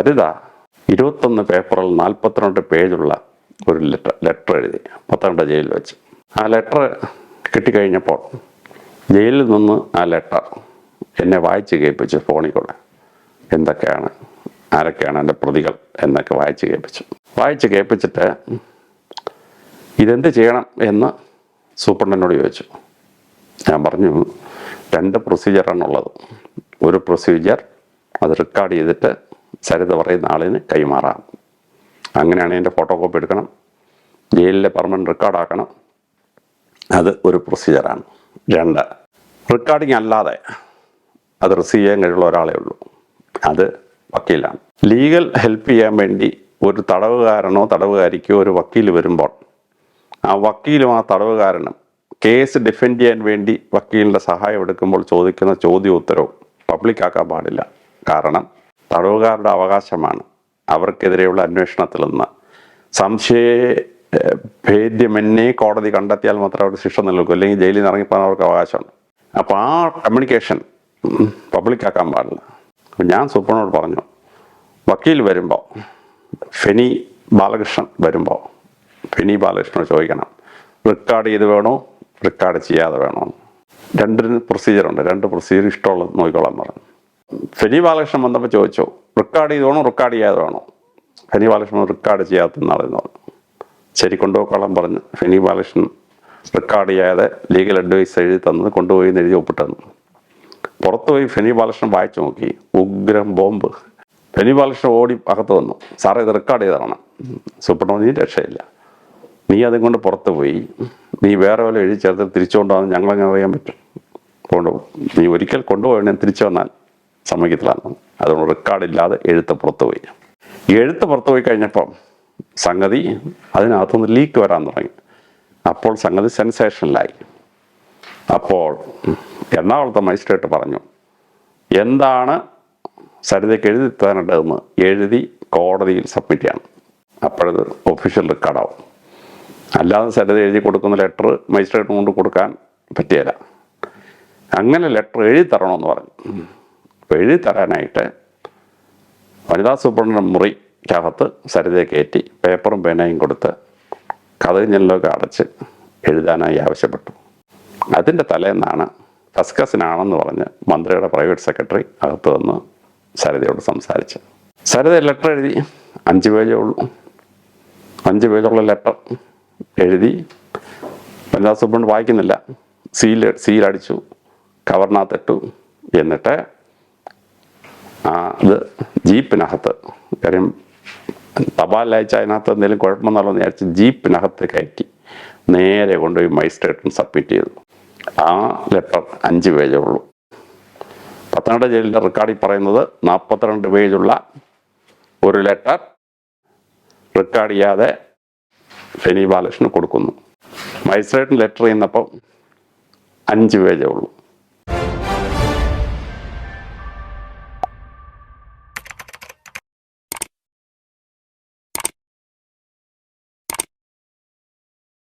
സരിത ഇരുപത്തൊന്ന് പേപ്പറിൽ നാൽപ്പത്തിരണ്ട് പേജുള്ള ഒരു ലെറ്റർ ലെറ്റർ എഴുതി പത്തനംതിട്ട ജയിലിൽ വെച്ച്. ആ ലെറ്റർ കിട്ടിക്കഴിഞ്ഞപ്പോൾ ജയിലിൽ നിന്ന് ആ ലെറ്റർ എന്നെ വായിച്ച് കേൾപ്പിച്ചു ഫോണിൽ കൂടെ. എന്തൊക്കെയാണ് ആരൊക്കെയാണ് എന്റെ പ്രതികൾ എന്നൊക്കെ വായിച്ച് കേൾപ്പിച്ചു. വായിച്ച് കേൾപ്പിച്ചിട്ട് ഇതെന്ത് ചെയ്യണം എന്ന് സൂപ്രണ്ടനോട് ചോദിച്ചു. ഞാൻ പറഞ്ഞു രണ്ട് പ്രൊസീജിയറാണുള്ളത് ഒരു പ്രൊസീജിയർ അത് റെക്കോർഡ് ചെയ്തിട്ട് സരിത പറയുന്ന ആളിന് കൈമാറാം. അങ്ങനെയാണ് എന്റെ ഫോട്ടോ കോപ്പി എടുക്കണം. ജയിലിലെ പെർമനന്റ് റെക്കോർഡാക്കണം അത് ഒരു പ്രൊസീജിയറാണ് രണ്ട് റെക്കോർഡിംഗ് അല്ലാതെ അത് റിസീവ് ചെയ്യാൻ കഴിയുള്ള ഒരാളേ ഉള്ളൂ. അത് വക്കീലാണ്. ലീഗൽ ഹെൽപ്പ് ചെയ്യാൻ വേണ്ടി ഒരു തടവുകാരനോ തടവുകാരിക്കോ ഒരു വക്കീൽ വരുമ്പോൾ ആ വക്കീലും ആ തടവുകാരനും കേസ് ഡിഫെൻഡ് ചെയ്യാൻ വേണ്ടി വക്കീലിന്റെ സഹായം എടുക്കുമ്പോൾ ചോദിക്കുന്ന ചോദ്യോത്തരവും പബ്ലിക്കാക്കാൻ പാടില്ല. കാരണം തടവുകാരുടെ അവകാശമാണ്. അവർക്കെതിരെയുള്ള അന്വേഷണത്തിൽ നിന്ന്. സംശയ ഏഹ്, ഭേദ്യമെന്നെ കോടതി കണ്ടെത്തിയാൽ മാത്രമേ അവർക്ക് ശിക്ഷ നൽകൂ. അല്ലെങ്കിൽ ജയിലിൽ നിന്ന് ഇറങ്ങിപ്പോകാൻ അവർക്ക് അവകാശമുണ്ട്. അപ്പോൾ ആ കമ്മ്യൂണിക്കേഷൻ പബ്ലിക് ആക്കാൻ പാടില്ല. ഞാൻ സൂപ്രനോട് പറഞ്ഞു വക്കീൽ വരുമ്പോൾ ഫെനി ബാലകൃഷ്ണൻ വരുമ്പോൾ ഫെനി ബാലകൃഷ്ണനോട് ചോദിക്കണം റെക്കോർഡ് ചെയ്ത് വേണോ റെക്കോർഡ് ചെയ്യാതെ വേണോ രണ്ടിന് പ്രൊസീജിയറുണ്ട് രണ്ട് പ്രൊസീജിയർ ഇഷ്ടമുള്ള നോക്കിക്കോളാൻ പറഞ്ഞു. ഫെനി ബാലകൃഷ്ണൻ വന്നപ്പോൾ ചോദിച്ചു റെക്കോർഡ് ചെയ്തോണോ റെക്കോർഡ് ചെയ്യാതെ വേണോ ഫെനി ബാലകൃഷ്ണൻ റെക്കോർഡ് ചെയ്യാത്ത നാളെന്ന് പറഞ്ഞു. ശരി കൊണ്ടുപോക്കോളം പറഞ്ഞു ഫെനി ബാലകൃഷ്ണൻ റെക്കോർഡ് ചെയ്യാതെ ലീഗൽ അഡ്വൈസ് എഴുതി തന്നത് കൊണ്ടുപോയി എഴുതി ഒപ്പിട്ടെന്ന് പുറത്തുപോയി ഫെനി ബാലകൃഷ്ണൻ വായിച്ചു നോക്കി. ഉഗ്രം ബോംബ്. ഫെനി ബാലകൃഷ്ണൻ ഓടി അകത്ത് വന്നു. സാറേ ഇത് റെക്കോർഡ് ചെയ്തതാണ്? സൂപ്പർണോ നീ രക്ഷയില്ല. നീ അതും കൊണ്ട് പുറത്ത് പോയി. നീ വേറെ വല്ല എഴുതി ചേർത്ത് തിരിച്ചു കൊണ്ടുവന്ന് ഞങ്ങളെങ്ങനെ അറിയാൻ പറ്റും? കൊണ്ടുപോകും. നീ ഒരിക്കൽ കൊണ്ടുപോകണേ തിരിച്ചു വന്നാൽ സമ്മതിക്കത്തിലാണ് അതുകൊണ്ട് റെക്കോർഡില്ലാതെ എഴുത്ത് പുറത്ത് പോയി. എഴുത്ത് പുറത്ത് പോയി കഴിഞ്ഞപ്പം സംഗതി അതിനകത്തുനിന്ന് ലീക്ക് വരാൻ തുടങ്ങി. അപ്പോൾ സംഗതി സെൻസേഷനിലായി അപ്പോൾ എറണാകുളത്തെ മജിസ്ട്രേറ്റ് പറഞ്ഞു എന്താണ് സരിതയ്ക്ക് എഴുതി തരേണ്ടതെന്ന് എഴുതി കോടതിയിൽ സബ്മിറ്റ് ചെയ്യണം. അപ്പോഴത് ഒഫീഷ്യൽ റെക്കോർഡാവും അല്ലാതെ സരിത എഴുതി കൊടുക്കുന്ന ലെറ്റർ മജിസ്ട്രേറ്റ് കൊണ്ട് കൊടുക്കാൻ പറ്റിയല്ല അങ്ങനെ ലെറ്റർ എഴുതി തരണമെന്ന് പറഞ്ഞു. അപ്പോൾ എഴുതി തരാനായിട്ട് വനിതാ സൂപ്രണ്ടിന്റെ മുറിക്കകത്ത് സരിതയെ കയറ്റി പേപ്പറും പേനയും കൊടുത്ത് കഥയും ജനലൊക്കെ അടച്ച് എഴുതാനായി ആവശ്യപ്പെട്ടു. അതിന്റെ തലേന്നാണ് ഫസ്കസിനാണെന്ന് പറഞ്ഞ് മന്ത്രിയുടെ പ്രൈവറ്റ് സെക്രട്ടറി അകത്ത് വന്ന് സരിതയോട് സംസാരിച്ച് സരിത ലെറ്റർ എഴുതി അഞ്ച് പേജേ ഉള്ളൂ. അഞ്ച് പേജുള്ള ലെറ്റർ എഴുതി വനിതാ സൂപ്രണ്ട് വായിക്കുന്നില്ല. സീൽ സീലടിച്ചു കവറിനകത്തിട്ടു. എന്നിട്ട് ഇത് ജീപ്പിനകത്ത്. കാര്യം തപാൽ അയച്ച അതിനകത്ത് എന്തെങ്കിലും കുഴപ്പമെന്നുള്ളത് വിചാരിച്ച് ജീപ്പിനകത്ത് കയറ്റി നേരെ കൊണ്ടുപോയി മജിസ്ട്രേറ്റിന് സബ്മിറ്റ് ചെയ്തു. ആ ലെറ്റർ അഞ്ച് പേജേ ഉള്ളൂ. പത്തനംതിട്ട ജയിലിന്റെ റെക്കോർഡിൽ പറയുന്നത് നാൽപ്പത്തിരണ്ട് പേജുള്ള ഒരു ലെറ്റർ റെക്കോർഡ് ചെയ്യാതെ ഫെനി ബാലകൃഷ്ണന് കൊടുക്കുന്നു. മജിസ്ട്രേറ്റിന് ലെറ്റർ ചെയ്യുന്നപ്പം അഞ്ച് പേജേ ഉള്ളൂ.